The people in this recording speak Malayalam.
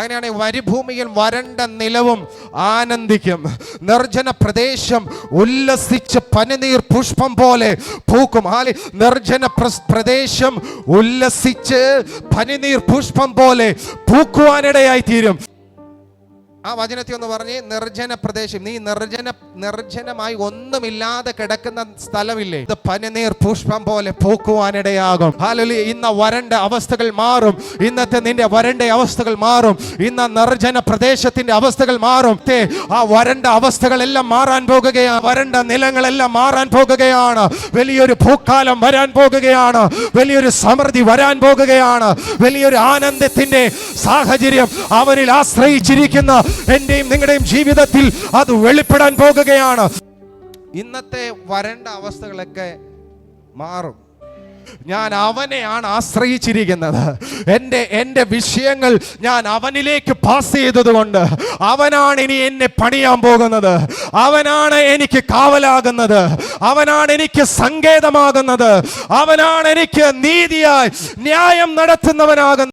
അങ്ങനെയാണെങ്കിൽ മരുഭൂമിയിൽ വരണ്ട നിലവും ആനന്ദിക്കും. നിർജന പ്രദേശം ഉല്ലസിച്ച് പനിനീർ പുഷ്പം പോലെ പൂക്കും. ആലി നിർജന പ്രദേശം ഉല്ലസിച്ച് പനിനീർ പുഷ്പം പോലെ പൂക്കുവാനിടയായി തീരും ആ വചനത്തെ ഒന്ന് പറഞ്ഞ് നിർജന പ്രദേശം. നീ നിർജന നിർജനമായി ഒന്നുമില്ലാതെ കിടക്കുന്ന സ്ഥലമില്ലേ? ഇത് പനിനീർ പുഷ്പം പോലെ പൂക്കുവാനിടയാകും. ഹാലലി ഇന്ന് വരണ്ട അവസ്ഥകൾ മാറും. ഇന്നത്തെ നിന്റെ വരണ്ട അവസ്ഥകൾ മാറും. ഇന്ന് നിർജന പ്രദേശത്തിന്റെ അവസ്ഥകൾ മാറും. ആ വരണ്ട അവസ്ഥകളെല്ലാം മാറാൻ പോകുകയാണ്. വരണ്ട നിലങ്ങളെല്ലാം മാറാൻ പോകുകയാണ്. വലിയൊരു പൂക്കാലം വരാൻ പോകുകയാണ്. വലിയൊരു സമൃദ്ധി വരാൻ പോകുകയാണ്. വലിയൊരു ആനന്ദത്തിന്റെ സാഹചര്യം അവരിൽ ആശ്രയിച്ചിരിക്കുന്ന. എന്റെയും നിങ്ങളുടെയും ജീവിതത്തിൽ അത് വെളിപ്പെടാൻ പോകുകയാണ്. ഇന്നത്തെ വരണ്ട അവസ്ഥകളൊക്കെ മാറും. ഞാൻ അവനെയാണ് ആശ്രയിച്ചിരിക്കുന്നത്. എന്റെ എന്റെ വിഷയങ്ങൾ ഞാൻ അവനിലേക്ക് പാസ് ചെയ്തതുകൊണ്ട് അവനാണ് ഇനി എന്നെ പണിയാൻ പോകുന്നത്. അവനാണ് എനിക്ക് കാവലാകുന്നത്. അവനാണ് എനിക്ക് സങ്കേതമാകുന്നത്. അവനാണ് എനിക്ക് നീതിയായി ന്യായം നടത്തുന്നവനാകുന്നത്.